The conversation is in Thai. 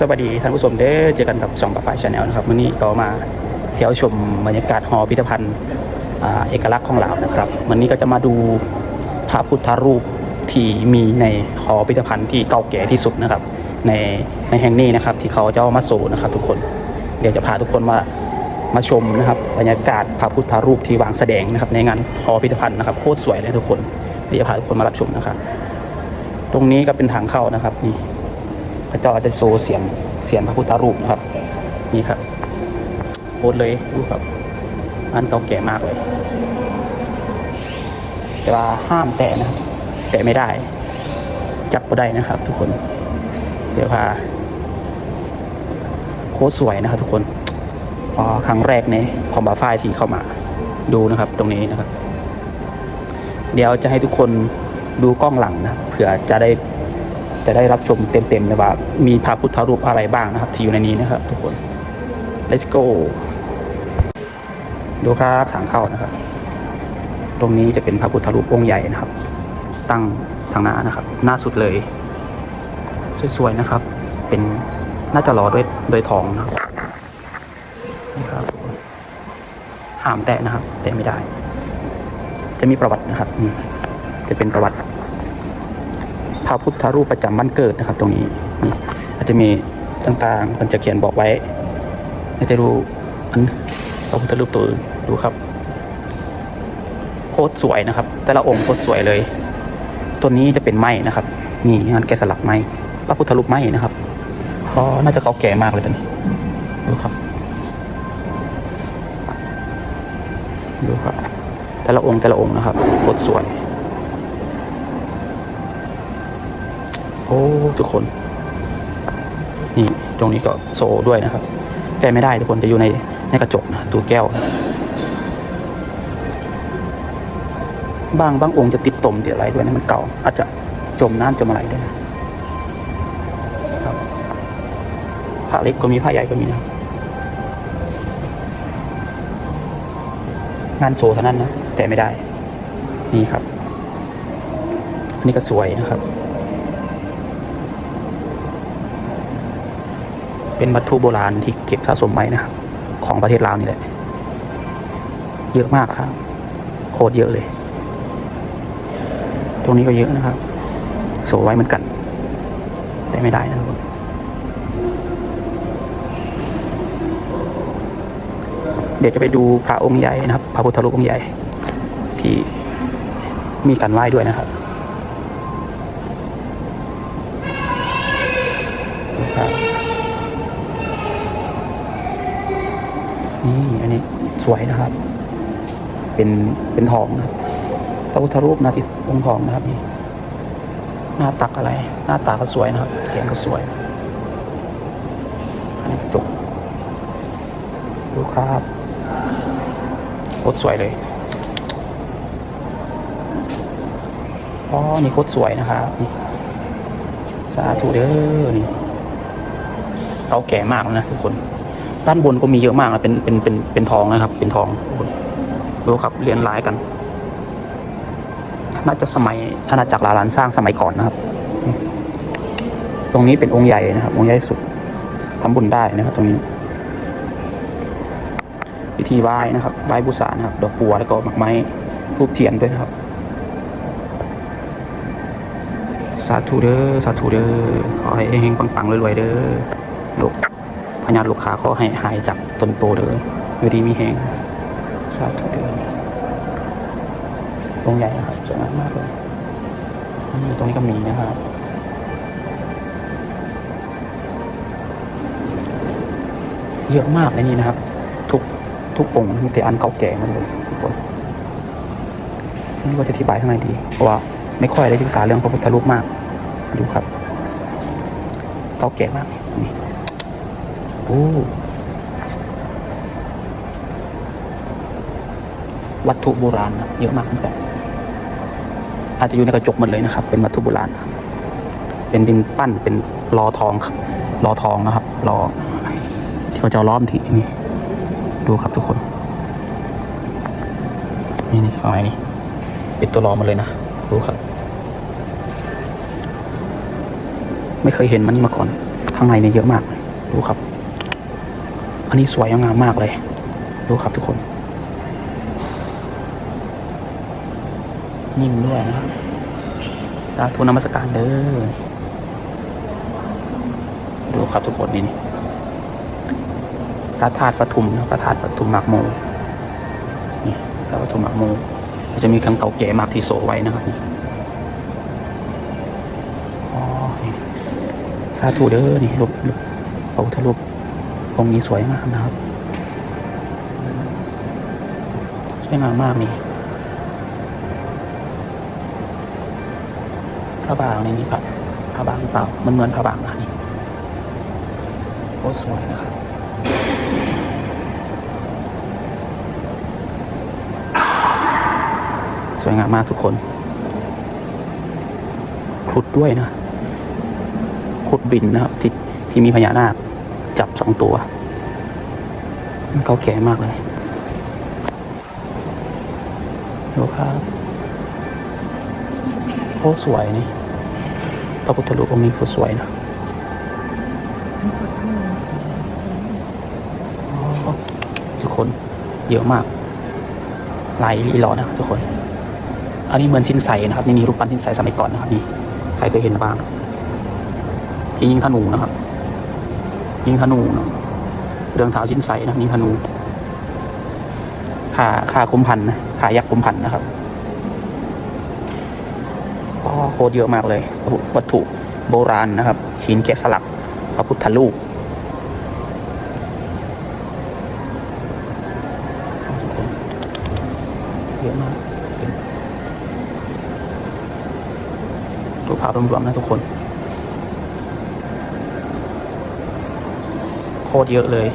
สวัสดีท่านผู้ชมเด้อเจอกันกับช่องปะปายชาแนลนะครับวันนี้ก็มาเที่ยวชมบรรยากาศหอพิพิธภัณฑ์เอกลักษณ์ของลาวนะครับวันนี้ก็จะมาดูพระพุทธรูปที่มีในหอพิพิธภัณฑ์ที่เก่าแก่ที่สุดนะครับ ในในแห่งนี้นะครับ ที่เขาจะเอามาโชว์นะครับ ทุกคนเดี๋ยวจะพาทุกคนมามาชมนะครับ บรรยากาศพระพุทธรูปที่วางแสดงนะครับ ในงานหอพิพิธภัณฑ์นะครับโคตรสวยเลยทุกคนเดี๋ยวจะพาทุกคนมารับชมนะครับ ตรงนี้ก็เป็นทางเข้านะครับนี่ พระเจ้าอาจจะโซเสียงเสียงพระพุทธรูปนะครับ นี่ครับโคตรเลยดูครับอันเก่าแก่มากเลย แต่ว่าห้ามแตะนะครับแตะไม่ได้ จับก็ได้นะครับ ทุกคน เดี๋ยวพาโคตรสวยนะครับ ทุกคนอ๋อครั้งแรกในของบาฝ้ายที่เข้ามาดูนะครับ ตรงนี้นะครับ เดี๋ยวจะให้ทุกคนดูกล้องหลังนะเผื่อจะได้ จะได้รับชมเต็มๆเลยว่ามีพระพุทธรูปอะไรบ้างนะครับ ที่อยู่ในนี้นะครับ ทุกคน let's go ดูครับทางเข้านะครับ ตรงนี้จะเป็นพระพุทธรูปองค์ใหญ่นะครับ ตั้งทางหน้านะครับ หน้าสุดเลยสวยๆนะครับ เป็นน่าจะรอด้วยโดยทองนะครับนี่ครับทุกคนห้ามแตะนะครับ แตะไม่ได้ จะมีประวัตินะครับนี่จะเป็นประวัติ พระพุทธรูปประจำวันเกิดนะครับ ตรงนี้นี่อาจจะมีต่างๆมันจะเขียนบอกไว้อาจจะดูอันพระพุทธรูปตัวอื่นดูครับโคตรสวยนะครับ แต่ละองค์โคตรสวยเลย ตัวนี้จะเป็นไม้นะครับ นี่งานแกะสลักไม้พระพุทธรูปไม้นะครับก็น่าจะเก่าแก่มากเลยตัวนี้ดูครับดูครับ แต่ละองค์แต่ละองค์นะครับโคตรสวย โอ้ทุกคน นี่ตรงนี้ก็โซด้วยนะครับแก้ไม่ได้ทุกคนจะอยู่ในในกระจกนะตัวแก้ว บางบางองค์จะติดตมติดอะไรด้วยนะมันเก่า อาจจะจมน้ำจมอะไรด้วยนะครับผ้าเล็กก็มีผ้าใหญ่ก็มีนะงานโซเท่านั้นนะแต่ไม่ได้ นี่ครับ อันนี้ก็สวยนะครับ เป็นวัตถุโบราณที่เก็บสะสมไว้นะครับของประเทศลาวนี่แหละ เยอะมากครับโคตรเยอะเลย ตรงนี้ก็เยอะนะครับโสไว้เหมือนกัน แต่ไม่ได้นะครับเดี๋ยวจะไปดูพระองค์ใหญ่นะครับ พระพุทธรูปองค์ใหญ่ ที่มีการไหว้ด้วยนะครับครับ สวยนะครับ เป็นเป็นทองนะพระพุทธรูปนาทิองค์ทองนะครับนี่หน้าตักอะไร หน้าตาก็สวยนะครับ เสียงก็สวยอันนี้จบดูครับโคตรสวยเลยอ๋อนี่โคตรสวยนะครับนี่สาธุเด้อนี่เก่าแก่มากแล้วนะทุกคน ด้านบนก็มีเยอะมากนะเป็นเป็นเป็นเป็นทองนะครับ เป็นทองดูครับเรียนลายกัน น่าจะสมัยอาณาจักรลาลานสร้างสมัยก่อนนะครับ ตรงนี้เป็นองค์ใหญ่นะครับ องค์ใหญ่สุดทำบุญได้นะครับ ตรงนี้พิธีไหว้นะครับไหว้บูชานะครับ ดอกบัวแล้วก็หมากไม้ทูบเทียนด้วยนะครับ สาธุเด้อสาธุเด้อขอให้เฮงปังๆรวยๆเด้อลูก พญาลูกค้าขอให้หายจากต้นโตเด้ออยู่ดีมีแหงสาธุเด้อตรงใหญ่นะครับสวยมากเลยตรงนี้ก็มีนะครับเยอะมากในนี้นะครับ ทุกทุกองค์มีแต่อันเก่าแก่มันเลยทุกคนนี่ว่าจะอธิบายข้างในดี เพราะว่าไม่ค่อยได้ศึกษาเรื่องพระพุทธรูปมากดูครับ เก่าแก่มากนี่ โอ้วัตถุโบราณนะเยอะมากตั้งแต่ อาจจะอยู่ในกระจกหมดเลยนะครับ เป็นวัตถุโบราณ เป็นดินปั้นเป็นรอทองครับรอทองนะครับรอที่เขาจะล้อมทีนี่ดูครับทุกคน นี่นี่ข้างในนี่เป็นตัวรอมาเลยนะดูครับ ไม่เคยเห็นมันนี่มาก่อนข้างในเนี่ยเยอะมากดูครับ อันนี้สวยงามมากเลย ดูครับทุกคน นิ่มด้วยนะครับสาธุนมัสการเด้อดูครับทุกคนนี่นี่พระธาตุปทุมนะพระธาตุปทุมหมากโมนี่พระปทุมหมากโมจะมีครั้งเก่าแก่มากที่โสไว้นะครับนี่อ๋อสาธุเด้อนี่รูปรูปพระพุทธรู ปองนี้สวยมากนะครับ สวยงามมากนี่พระบางนี่นี่ครับพระบางเปล่ามันเหมือนพระบางนะนี่โอ้สวยนะครับสวยงามมากทุกคนขุดด้วยนะขุดบินนะครับที่ที่มีพญานาค จับสองตัวมันเก่าแก่มากเลยดูครับโอ้สวยนี่พระพุทธรูปองค์นี้ก็สวยนะทุกคนเยอะมากลายอีหลอดนะทุกคน อันนี้เหมือนชิ้นใสนะครับ นี่นี่รูปปั้นชิ้นใสสมัยก่อนนะครับนี่ใครเคยเห็นบ้างที่ยิงธนูนะครับ ยิงธนูเนาะเรื่องเท้าชิ้นใสนะยิงธนูขาขาคุมพันนะขายักษ์คุมพันนะครับก็โคตรเยอะมากเลย วัตถุโบราณนะครับหินแกะสลักพระพุทธรูปทุกคนเยอะมากดูภาพรวมๆนะทุกคน โคตรเยอะเลย